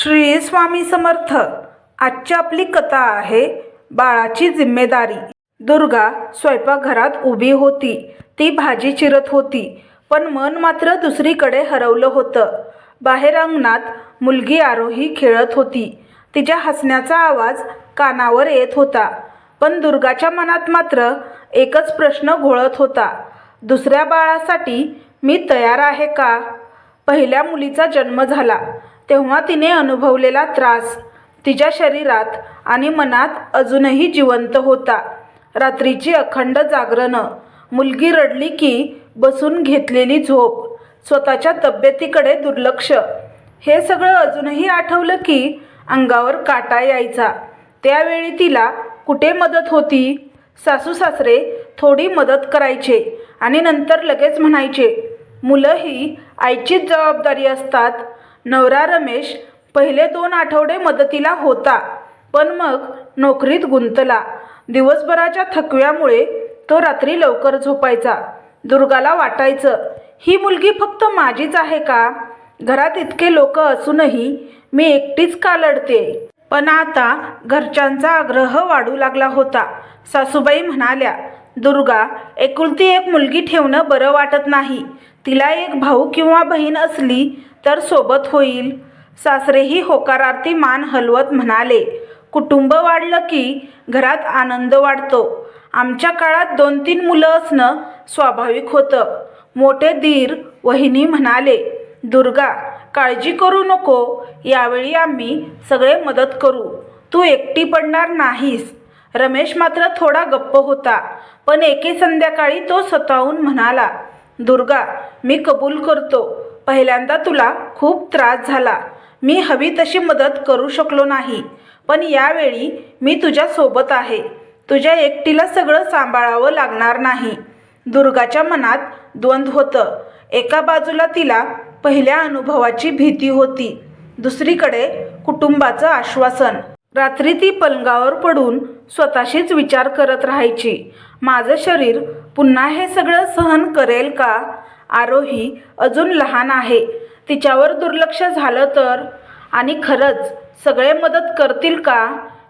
श्री स्वामी समर्थ. आजची आपली कथा आहे बाळाची जिम्मेदारी. दुर्गा स्वयंपाकघरात उभी होती. ती भाजी चिरत होती पण मन मात्र दुसरीकडे हरवलं होतं. बाहेर अंगणात मुलगी आरोही खेळत होती. तिच्या हसण्याचा आवाज कानावर येत होता पण दुर्गाच्या मनात मात्र एकच प्रश्न घोळत होता. दुसऱ्या बाळासाठी मी तयार आहे का? पहिल्या मुलीचा जन्म झाला. तेव्हा तिने अनुभवलेला त्रास तिच्या शरीरात आणि मनात अजूनही जिवंत होता. रात्रीची अखंड जागरणं. मुलगी रडली की बसून घेतलेली झोप. स्वतःच्या तब्येतीकडे दुर्लक्ष. हे सगळं अजूनही आठवलं की अंगावर काटा यायचा. त्यावेळी तिला कुठे मदत होती? सासू सासरे थोडी मदत करायचे आणि नंतर लगेच म्हणायचे मुलं ही आईचीच जबाबदारी असतात. नवरा रमेश पहिले दोन आठवडे मदतीला होता पण मग नोकरीत गुंतला. दिवसभराच्या थकव्यामुळे तो रात्री लवकर झोपायचा दुर्गाला वाटायचं ही मुलगी फक्त माझीच आहे का? घरात इतके लोक असूनही मी एकटीच का लढते? पण आता घरच्यांचा आग्रह वाढू लागला होता. सासूबाई म्हणाल्या दुर्गा एकुलती एक मुलगी ठेवणं बरं वाटत नाही. तिला एक भाऊ किंवा बहीण असली तर सोबत होईल. सासरेही होकारार्थी मान हलवत म्हणाले कुटुंब वाढलं की घरात आनंद वाढतो. आमच्या काळात दोन तीन मुलं असणं स्वाभाविक होतं. मोठे धीर वहिनी म्हणाले दुर्गा काळजी करू नको. यावेळी आम्ही सगळे मदत करू. तू एकटी पडणार नाहीस. रमेश मात्र थोडा गप्प होता पण एके संध्याकाळी तो स्वतःहून म्हणाला दुर्गा मी कबूल करतो. पहिल्यांदा तुला खूप त्रास झाला. मी हवी तशी मदत करू शकलो नाही. पण यावेळी मी तुझ्यासोबत आहे. तुझ्या एकटीला सगळं सांभाळावं लागणार नाही. दुर्गाच्या मनात द्वंद्व होतं. एका बाजूला तिला पहिल्या अनुभवाची भीती होती. दुसरीकडे कुटुंबाचं आश्वासन. रात्री ती पलंगावर पडून स्वतःशीच विचार करत राहायची. माझं शरीर पुन्हा हे सगळं सहन करेल का? आरोही अजून लहान आहे. तिच्यावर दुर्लक्ष झालं तर? आणि खरंच सगळे मदत करतील का?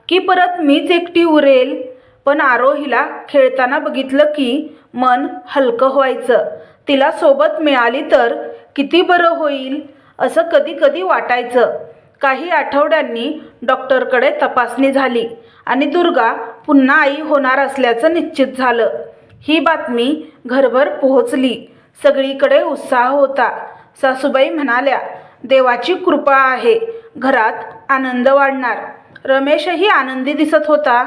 की परत मीच एकटी उरेल? पण आरोहीला खेळताना बघितलं की मन हलकं व्हायचं. तिला सोबत मिळाली तर किती बरं होईल असं कधी कधी वाटायचं. काही आठवड्यांनी डॉक्टरकडे तपासणी झाली आणि दुर्गा पुन्हा आई होणार असल्याचं निश्चित झालं. ही बातमी घरभर पोहोचली. सगळीकडे उत्साह होता. सासूबाई म्हणाल्या देवाची कृपा आहे. घरात आनंद वाढणार. रमेशही आनंदी दिसत होता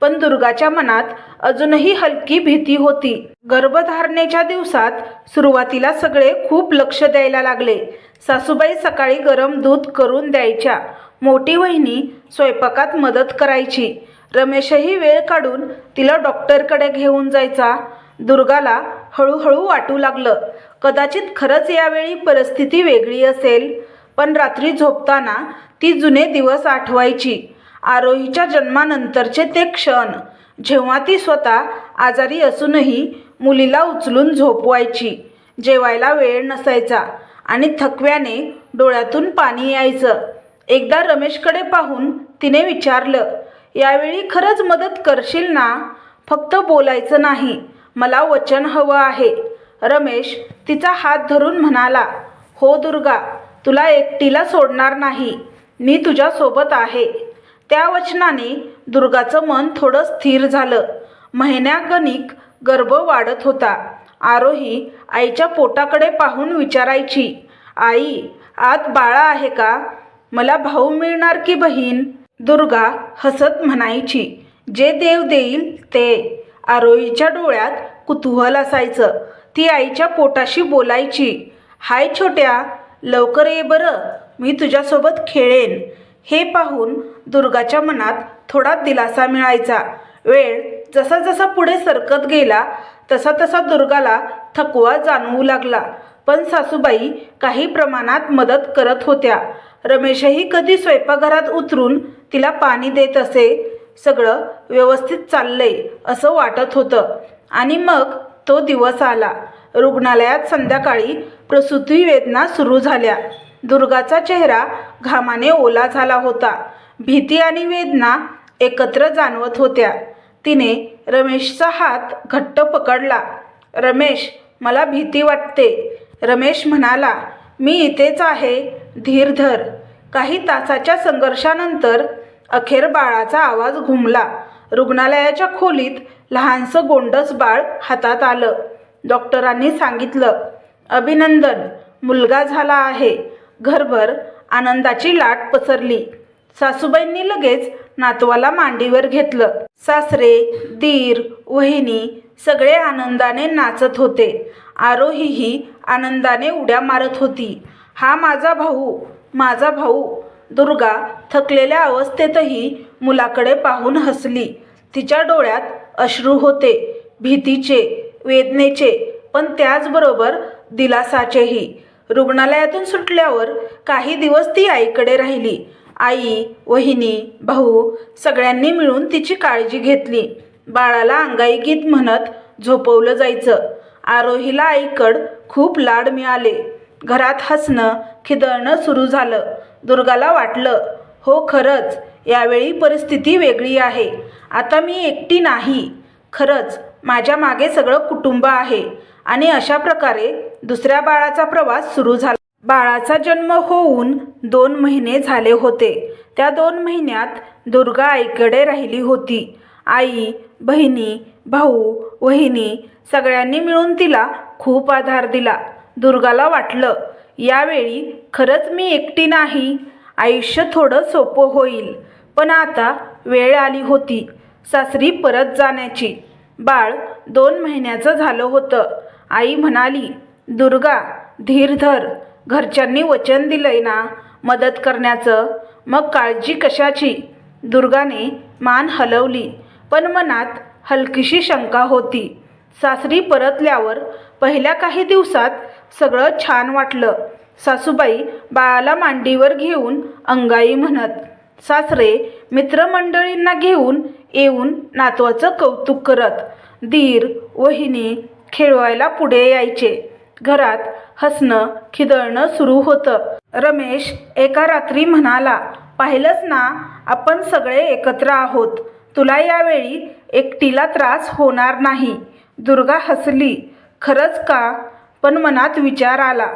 पण दुर्गाच्या मनात अजूनही हलकी भीती होती. गर्भधारणेच्या दिवसात सुरुवातीला सगळे खूप लक्ष द्यायला लागले. सासूबाई सकाळी गरम दूध करून द्यायच्या. मोठी वहिनी स्वयंपाकात मदत करायची. रमेशही वेळ काढून तिला डॉक्टरकडे घेऊन जायचा. दुर्गाला हळूहळू वाटू लागलं. कदाचित खरंच यावेळी परिस्थिती वेगळी असेल. पण रात्री झोपताना ती जुने दिवस आठवायची. आरोहीच्या जन्मानंतरचे ते क्षण. जेव्हा ती स्वतः आजारी असूनही मुलीला उचलून झोपवायची. जेवायला वेळ नसायचा आणि थकव्याने डोळ्यातून पाणी यायचं. एकदा रमेशकडे पाहून तिने विचारलं यावेळी खरंच मदत करशील ना? फक्त बोलायचं नाही. मला वचन हवं आहे. रमेश तिचा हात धरून म्हणाला हो दुर्गा तुला एकटीला सोडणार नाही. मी तुझ्यासोबत आहे. त्या वचनाने दुर्गाचं मन थोडं स्थिर झालं. महिन्यागणिक गर्भ वाढत होता. आरोही आईच्या पोटाकडे पाहून विचारायची आई आत बाळा आहे का? मला भाऊ मिळणार की बहीण? दुर्गा हसत म्हणायची जे देव देईल ते. आरोहीच्या डोळ्यात कुतूहल असायचं. ती आईच्या पोटाशी बोलायची हाय छोट्या लवकर ये बरं मी तुझ्यासोबत खेळेन. हे पाहून दुर्गाच्या मनात थोडा दिलासा मिळायचा. वेळ जसा जसा पुढे सरकत गेला तसा तसा दुर्गाला थकवा जाणवू लागला. पण सासूबाई काही प्रमाणात मदत करत होत्या. रमेशही कधी स्वयंपाकघरात उतरून तिला पाणी देत असे सगळं व्यवस्थित चाललंय असं वाटत होतं. आणि मग तो दिवस आला. रुग्णालयात संध्याकाळी प्रसूती वेदना सुरू झाल्या. दुर्गाचा चेहरा घामाने ओला झाला होता. भीती आणि वेदना एकत्र जाणवत होत्या. तिने रमेशचा हात घट्ट पकडला. रमेश मला भीती वाटते. रमेश म्हणाला मी इथेच आहे धीर धर काही तासाच्या संघर्षानंतर अखेर बाळाचा आवाज घुमला. रुग्णालयाच्या खोलीत लहानसं गोंडस बाळ हातात आलं. डॉक्टरांनी सांगितलं अभिनंदन मुलगा झाला आहे. घरभर आनंदाची लाट पसरली. सासूबाईंनी लगेच नातवाला मांडीवर घेतलं. सासरे दीर वहिनी सगळे आनंदाने नाचत होते. आरोहीही आनंदाने उड्या मारत होती. हा माझा भाऊ माझा भाऊ दुर्गा थकलेल्या अवस्थेतही मुलाकडे पाहून हसली. तिच्या डोळ्यात अश्रू होते भीतीचे वेदनेचे पण त्याचबरोबर दिलासाचेही. रुग्णालयातून सुटल्यावर काही दिवस ती आईकडे राहिली. आई वहिनी भाऊ सगळ्यांनी मिळून तिची काळजी घेतली. बाळाला अंगाई गीत म्हणत झोपवलं जायचं. आरोहीला आईकड खूप लाड मिळाले. घरात हसणं खिदळणं सुरू झालं. दुर्गाला वाटलं हो खरंच यावेळी परिस्थिती वेगळी आहे. आता मी एकटी नाही. खरंच माझ्या मागे सगळं कुटुंब आहे. आणि अशा प्रकारे दुसऱ्या बाळाचा प्रवास सुरू झाला. बाळाचा जन्म होऊन दोन महिने झाले होते. त्या दोन महिन्यात दुर्गा आईकडे राहिली होती. आई बहिणी भाऊ वहिनी सगळ्यांनी मिळून तिला खूप आधार दिला. दुर्गाला वाटलं यावेळी खरंच मी एकटी नाही. आयुष्य थोडं सोपं होईल. पण आता वेळ आली होती. सासरी परत जाण्याची. बाळ दोन महिन्याचं झालं होतं. आई म्हणाली दुर्गा धीर धर. घरच्यांनी वचन दिलंय ना मदत करण्याचं? मग काळजी कशाची? दुर्गाने मान हलवली पण मनात हलकीशी शंका होती. सासरी परतल्यावर पहिल्या काही दिवसात सगळं छान वाटलं. सासूबाई बाळाला मांडीवर घेऊन अंगाई म्हणत सासरे मित्रमंडळींना घेऊन येऊन नातवाचं कौतुक करत. दीर वहिनी खेळवायला पुढे यायचे. घरात हसणं खिदळणं सुरू होतं. रमेश एका रात्री म्हणाला पाहिलंच ना आपण सगळे एकत्र आहोत. तुला यावेळी एकटीला त्रास होणार नाही. दुर्गा हसली. खरंच का? पण मनात विचार आला.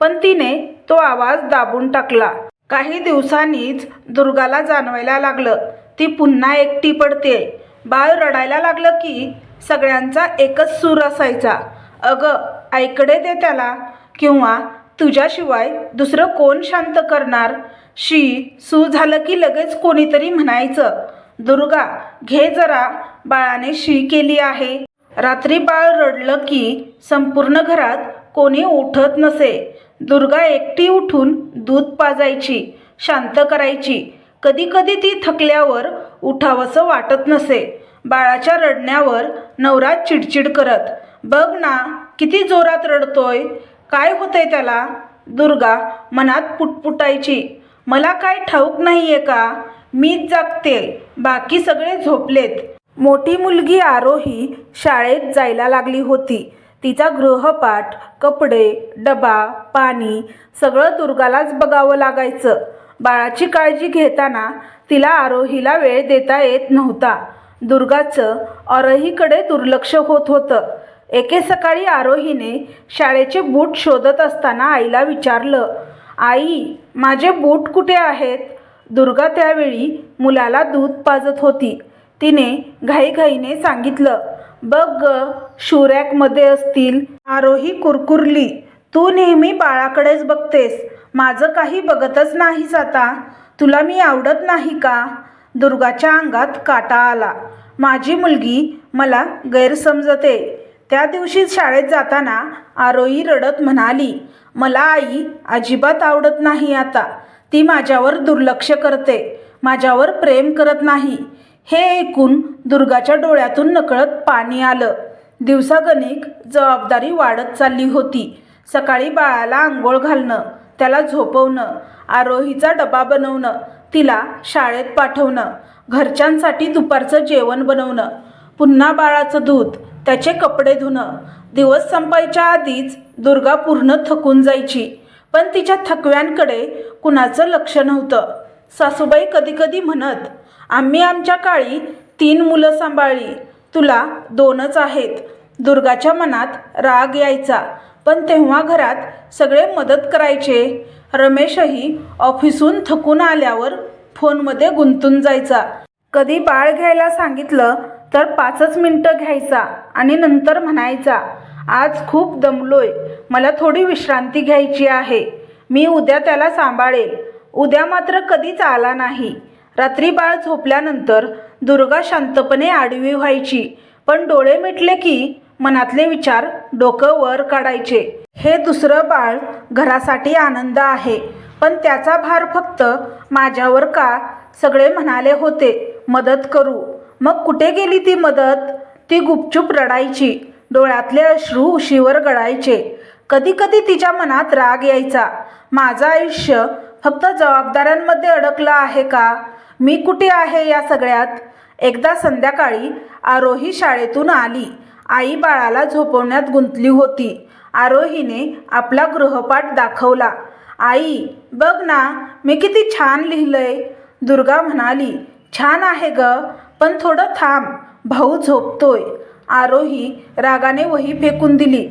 पण तिने तो आवाज दाबून टाकला. काही दिवसांनीच दुर्गाला जाणवायला लागलं. ती पुन्हा एकटी पडते. बाळ रडायला लागलं की सगळ्यांचा एकच सूर असायचा. अगं आईकडे दे त्याला किंवा तुझ्याशिवाय दुसरं कोण शांत करणार? शी सू झालं की लगेच कोणीतरी म्हणायचं दुर्गा घे जरा बाळाने शी केली आहे. रात्री बाळ रडलं की संपूर्ण घरात कोणी उठत नसे. दुर्गा एकटी उठून दूध पाजायची शांत करायची. कधीकधी ती थकल्यावर उठावंसं वाटत नसे. बाळाच्या रडण्यावर नवरा चिडचिड करत बघ ना किती जोरात रडतोय. काय होतंय त्याला? दुर्गा मनात पुटपुटायची मला काय ठाऊक नाही आहे का? मीच जागते. बाकी सगळे झोपलेत. मोठी मुलगी आरोही शाळेत जायला लागली होती. तिचा गृहपाठ कपडे डबा पाणी सगळं दुर्गालाच बघावं लागायचं. बाळाची काळजी घेताना तिला आरोहीला वेळ देता येत नव्हता. दुर्गाचं आरोहीकडे दुर्लक्ष होत होतं. एके सकाळी आरोहीने शाळेचे बूट शोधत असताना आईला विचारलं आई माझे बूट कुठे आहेत? दुर्गा त्यावेळी मुलाला दूध पाजत होती. तिने घाईघाईने सांगितलं बघ ग शूरॅकमध्ये असतील. आरोही कुरकुरली. तू नेहमी बाळाकडेच बघतेस. माझं काही बघतच नाहीस आता. तुला मी आवडत नाही का? दुर्गाच्या अंगात काटा आला. माझी मुलगी मला गैरसमजते. त्या दिवशी शाळेत जाताना आरोही रडत म्हणाली मला आई अजिबात आवडत नाही आता. ती माझ्यावर दुर्लक्ष करते. माझ्यावर प्रेम करत नाही. हे ऐकून दुर्गाच्या डोळ्यातून नकळत पाणी आलं. दिवसागणिक जबाबदारी वाढत चालली होती. सकाळी बाळाला आंघोळ घालणं त्याला झोपवणं आरोहीचा डबा बनवणं तिला शाळेत पाठवणं घरच्यांसाठी दुपारचं जेवण बनवणं पुन्हा बाळाचं दूध त्याचे कपडे धुणं. दिवस संपायच्या आधीच दुर्गा पूर्ण थकून जायची. पण तिच्या थकव्यांकडे कुणाचं लक्ष नव्हतं. सासूबाई कधीकधी म्हणत आम्ही आमच्या काळी तीन मुलं सांभाळली. तुला दोनच आहेत. दुर्गाच्या मनात राग यायचा. पण तेव्हा घरात सगळे मदत करायचे. रमेशही ऑफिसून थकून आल्यावर फोनमध्ये गुंतून जायचा. कधी बाळ घ्यायला सांगितलं तर पाचच मिनटं घ्यायचा आणि नंतर म्हणायचा आज खूप दमलोय. मला थोडी विश्रांती घ्यायची आहे. मी उद्या त्याला सांभाळेल. उद्या मात्र कधीच आला नाही. रात्री बाळ झोपल्यानंतर दुर्गा शांतपणे आडवी व्हायची. पण डोळे मिटले की मनातले विचार डोकं वर काढायचे. हे दुसरं बाळ घरासाठी आनंद आहे. पण त्याचा भार फक्त माझ्यावर का? सगळे म्हणाले होते मदत करू. मग कुठे गेली ती मदत? ती गुपचूप रडायची. डोळ्यातले अश्रू उशीवर गळायचे. कधी कधी तिच्या मनात राग यायचा. माझं आयुष्य फक्त जबाबदाऱ्यांमध्ये अडकलं आहे का? मी कुठे आहे या सगळ्यात? एकदा संध्याकाळी आरोही शाळेतून आली. आई बाळाला झोपवण्यात गुंतली होती. आरोहीने आपला गृहपाठ दाखवला. आई बघ ना मी किती छान लिहिलंय. दुर्गा म्हणाली छान आहे ग पण थोडं थांब भाऊ झोपतोय. आरोही रागाने वही फेकून दिली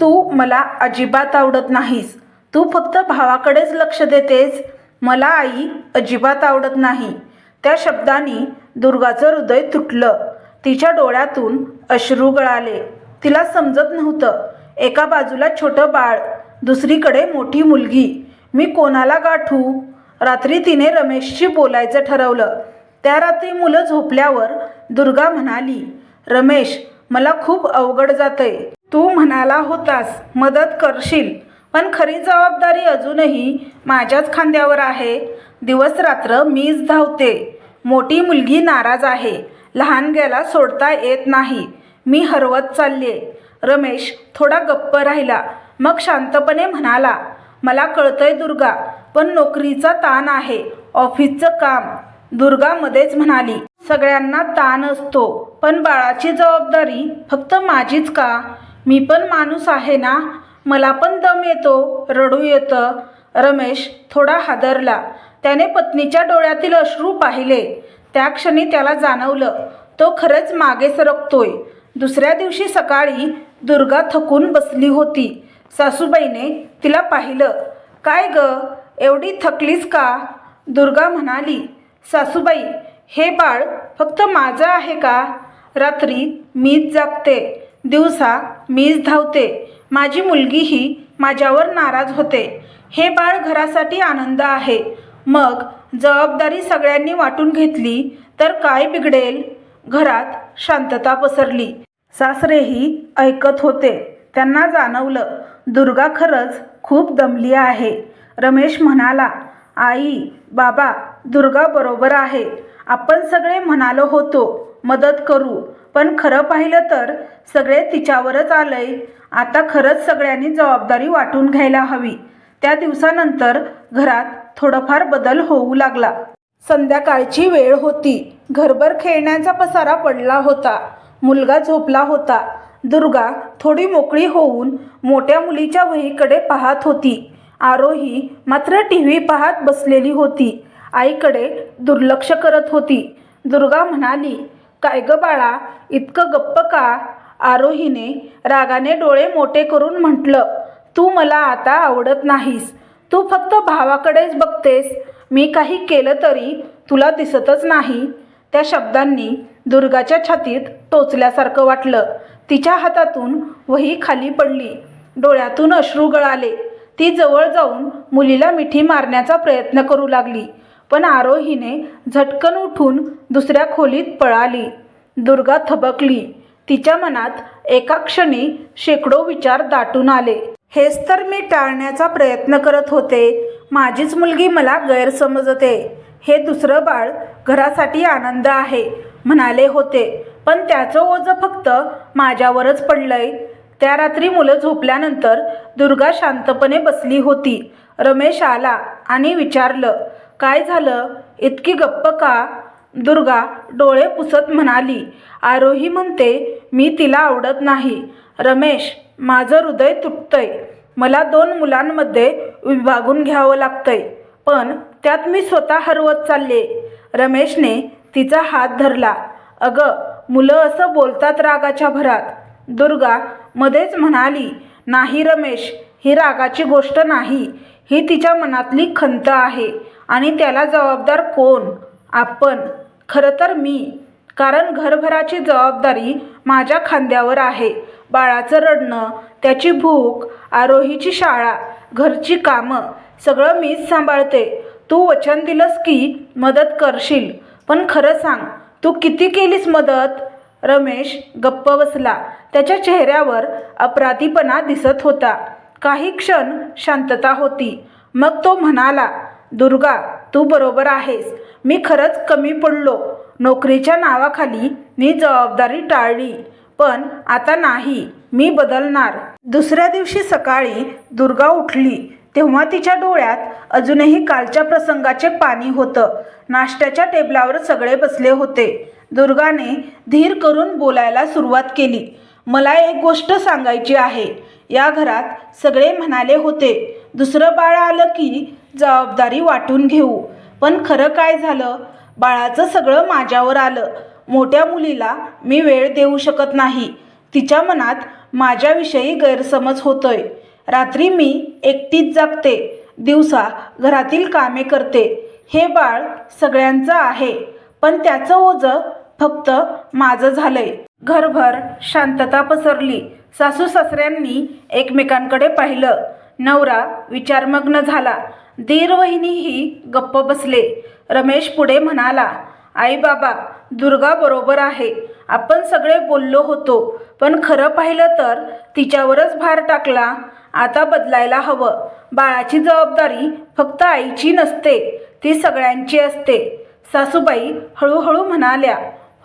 तू मला अजिबात आवडत नाहीस. तू फक्त भावाकडेच लक्ष देतेस. मला आई अजिबात आवडत नाही. त्या शब्दांनी दुर्गाचं हृदय तुटलं. तिच्या डोळ्यातून अश्रू गळाले. तिला समजत नव्हतं. एका बाजूला छोटं बाळ दुसरीकडे मोठी मुलगी. मी कोणाला गाठू? रात्री तिने रमेशशी बोलायचं ठरवलं. त्या रात्री मुलं झोपल्यावर दुर्गा म्हणाली रमेश मला खूप अवघड जातंय. तू म्हणाला होतास मदत करशील. पण खरी जबाबदारी अजूनही माझ्याच खांद्यावर आहे. दिवस रात्र मीच धावते. मोठी मुलगी नाराज आहे. लहानग्याला सोडता येत नाही. मी हरवत चालले रमेश थोडा गप्प राहिला. मग शांतपणे म्हणाला मला कळतंय दुर्गा पण नोकरीचा ताण आहे. ऑफिसचं काम. दुर्गा मध्येच म्हणाली सगळ्यांना ताण असतो पण बाळाची जबाबदारी फक्त माझीच का? मी पण माणूस आहे ना? मला पण दम येतो रडू येतं. रमेश थोडा हादरला. त्याने पत्नीच्या डोळ्यातील अश्रू पाहिले. त्या क्षणी त्याला जाणवलं तो खरंच मागे सरकतोय. दुसऱ्या दिवशी सकाळी दुर्गा थकून बसली होती. सासूबाईने तिला पाहिलं. काय ग एवढी थकलीस का? दुर्गा म्हणाली. सासूबाई हे बाळ फक्त माझं आहे का? रात्री मीच जागते. दिवसा मीच धावते. माझी मुलगीही माझ्यावर नाराज होते. हे बाळ घरासाठी आनंद आहे. मग जबाबदारी सगळ्यांनी वाटून घेतली तर काय बिघडेल? घरात शांतता पसरली. सासरेही ऐकत होते. त्यांना जाणवलं दुर्गा खरंच खूप दमली आहे. रमेश म्हणाला आई बाबा दुर्गा बरोबर आहे. आपण सगळे म्हणालो होतो मदत करू. पण खरं पाहिलं तर सगळे तिच्यावरच आलंय. आता खरंच सगळ्यांनी जबाबदारी वाटून घ्यायला हवी. त्या दिवसानंतर घरात थोडाफार बदल होऊ लागला. संध्याकाळची वेळ होती. घरभर खेळण्याचा पसारा पडला होता. मुलगा झोपला होता. दुर्गा थोडी मोकळी होऊन मोठ्या मुलीच्या वहीकडे पाहत होती. आरोही मात्र टी व्ही पाहत बसलेली होती. आईकडे दुर्लक्ष करत होती. दुर्गा म्हणाली काय ग बाळा इतकं गप्प का? आरोहीने रागाने डोळे मोठे करून म्हटलं तू मला आता आवडत नाहीस. तू फक्त भावाकडेच बघतेस. मी काही केलं तरी तुला दिसतच नाही. त्या शब्दांनी दुर्गाच्या छातीत टोचल्यासारखं वाटलं. तिच्या हातातून वही खाली पडली. डोळ्यातून अश्रू गळाले. ती जवळ जाऊन मुलीला मिठी मारण्याचा प्रयत्न करू लागली पण आरोहीने झटकन उठून दुसऱ्या खोलीत पळाली. दुर्गा थबकली. तिच्या मनात एका क्षणी शेकडो विचार दाटून आले. हेच तर मी टाळण्याचा प्रयत्न करत होते. माझीच मुलगी मला गैरसमजते. हे दुसरं बाळ घरासाठी आनंद आहे म्हणाले होते. पण त्याचं ओझं फक्त माझ्यावरच पडलंय. त्या रात्री मुलं झोपल्यानंतर दुर्गा शांतपणे बसली होती. रमेश आला आणि विचारलं काय झालं? इतकी गप्प का? दुर्गा डोळे पुसत म्हणाली. आरोही म्हणते मी तिला आवडत नाही. रमेश माझं हृदय तुटतंय. मला दोन मुलांमध्ये विभागून घ्यावं लागतंय. पण त्यात मी स्वतः हरवत चालले. रमेशने तिचा हात धरला. अगं मुलं असं बोलतात रागाच्या भरात. दुर्गा मध्येच म्हणाली नाही रमेश ही रागाची गोष्ट नाही. ही तिच्या मनातली खंत आहे. आणि त्याला जबाबदार कोण? आपण. खरं तर मी. कारण घरभराची जबाबदारी माझ्या खांद्यावर आहे. बाळाचं रडणं त्याची भूक आरोहीची शाळा घरची कामं सगळं मीच सांभाळते. तू वचन दिलंस की मदत करशील. पण खरं सांग तू किती केलीस मदत? रमेश गप्प बसला. त्याच्या चेहऱ्यावर अपराधीपणा दिसत होता. काही क्षण शांतता होती. मग तो म्हणाला दुर्गा तू बरोबर आहेस. मी खरंच कमी पडलो. नोकरीच्या नावाखाली मी जबाबदारी टाळली पण आता नाही मी बदलणार. दुसऱ्या दिवशी सकाळी दुर्गा उठली. तेव्हा तिच्या डोळ्यात अजूनही कालच्या प्रसंगाचे पाणी होतं. नाश्त्याच्या टेबलावर सगळे बसले होते. दुर्गाने धीर करून बोलायला सुरुवात केली. मला एक गोष्ट सांगायची आहे. या घरात सगळे म्हणाले होते दुसरं बाळ आलं की जबाबदारी वाटून घेऊ. पण खरं काय झालं? बाळाचं सगळं माझ्यावर आलं. मोठ्या मुलीला मी वेळ देऊ शकत नाही. तिच्या मनात माझ्याविषयी गैरसमज होतोय. रात्री मी एकटीच जागते. दिवसा घरातील कामे करते. हे बाळ सगळ्यांचं आहे. पण त्याचं ओझं फक्त माझं झालंय. घरभर शांतता पसरली. सासू सासऱ्यांनी एकमेकांकडे पाहिलं. नवरा विचारमग्न झाला. धीरवहिनीही गप्प बसले. रमेश पुढे म्हणाला आई बाबा दुर्गा बरोबर आहे. आपण सगळे बोललो होतो पण खरं पाहिलं तर तिच्यावरच भार टाकला. आता बदलायला हवं. बाळाची जबाबदारी फक्त आईची नसते ती सगळ्यांची असते. सासूबाई हळूहळू म्हणाल्या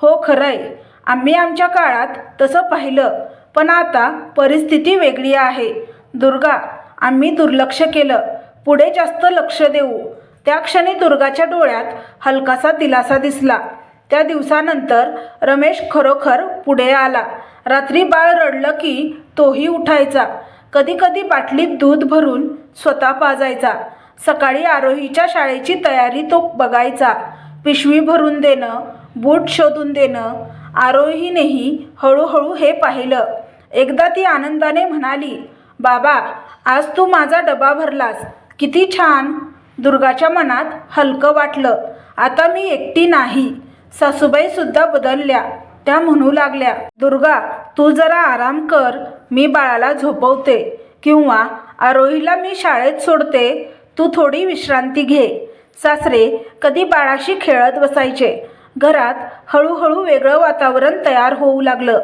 हो खरंय. आम्ही आमच्या काळात तसं पाहिलं पण आता परिस्थिती वेगळी आहे. दुर्गा आम्ही दुर्लक्ष केलं. पुढे जास्त लक्ष देऊ. त्या क्षणी दुर्गाच्या डोळ्यात हलकासा दिलासा दिसला. त्या दिवसानंतर रमेश खरोखर पुढे आला. रात्री बाळ रडलं की तोही उठायचा. कधीकधी बाटलीत दूध भरून स्वतः पाजायचा. सकाळी आरोहीच्या शाळेची तयारी तो बघायचा. पिशवी भरून देणं बूट शोधून देणं आरोहीनेही हळूहळू हे पाहिलं. एकदा ती आनंदाने म्हणाली बाबा आज तू माझा डबा भरलास. किती छान. दुर्गाच्या मनात हलकं वाटलं. आता मी एकटी नाही. सासूबाईसुद्धा बदलल्या. त्या म्हणू लागल्या दुर्गा तू जरा आराम कर. मी बाळाला झोपवते. किंवा आरोहीला मी शाळेत सोडते. तू थोडी विश्रांती घे. सासरे कधी बाळाशी खेळत बसायचे. घरात हळूहळू वेगळं वातावरण तयार होऊ लागलं.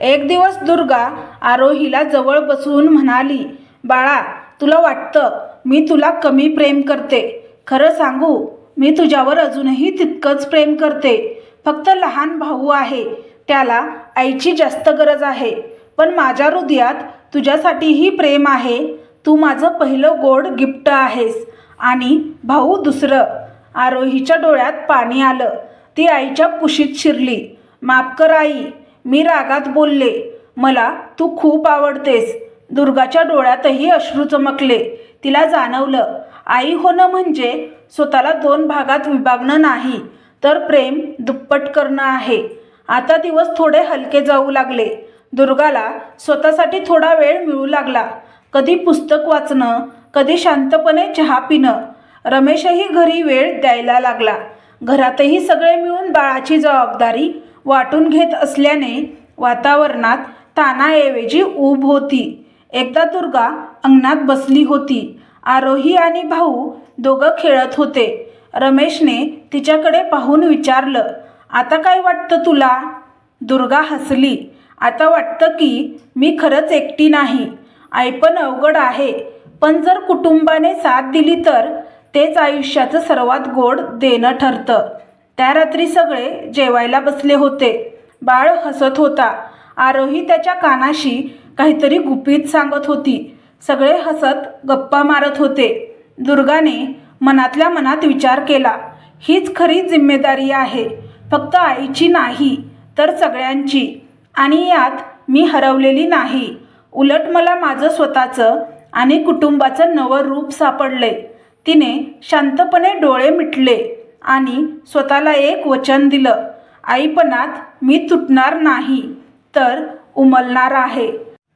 एक दिवस दुर्गा आरोहीला जवळ बसवून म्हणाली बाळा तुला वाटतं मी तुला कमी प्रेम करते. खरं सांगू मी तुझ्यावर अजूनही तितकंच प्रेम करते. फक्त लहान भाऊ आहे त्याला आईची जास्त गरज आहे. पण माझ्या हृदयात तुझ्यासाठीही प्रेम आहे. तू माझं पहिलं गोड गिफ्ट आहेस. आणि भाऊ दुसरं. आरोहीच्या डोळ्यात पाणी आलं. ती आईच्या कुशीत शिरली. माफ कर आई मी रागात बोलले. मला तू खूप आवडतेस. दुर्गाच्या डोळ्यातही अश्रू चमकले. तिला जाणवलं आई होणं म्हणजे स्वतःला दोन भागात विभागणं नाही तर प्रेम दुप्पट करणं आहे. आता दिवस थोडे हलके जाऊ लागले. दुर्गाला स्वतःसाठी थोडा वेळ मिळू लागला. कधी पुस्तक वाचणं कधी शांतपणे चहा पिणं. रमेशही घरी वेळ द्यायला लागला. घरातही सगळे मिळून बाळाची जबाबदारी वाटून घेत असल्याने वातावरणात तानाऐवजी ऊब होती. एकदा दुर्गा अंगणात बसली होती. आरोही आणि भाऊ दोघं खेळत होते. रमेशने तिच्याकडे पाहून विचारलं आता काय वाटतं तुला? दुर्गा हसली. आता वाटतं की मी खरंच एकटी नाही. ऐपण अवघड आहे. पण जर कुटुंबाने साथ दिली तर तेच आयुष्याचं सर्वात गोड देणं ठरतं. त्या रात्री सगळे जेवायला बसले होते. बाळ हसत होता. आरोही त्याच्या कानाशी काहीतरी गुपित सांगत होती. सगळे हसत गप्पा मारत होते. दुर्गाने मनातल्या मनात विचार केला. हीच खरी जिम्मेदारी आहे. फक्त आईची नाही तर सगळ्यांची. आणि यात मी हरवलेली नाही. उलट मला माझं स्वतःचं आणि कुटुंबाचं नवं रूप सापडले. तिने शांतपणे डोळे मिटले आणि स्वतःला एक वचन दिलं. आईपणात मी तुटणार नाही तर उमलणार आहे.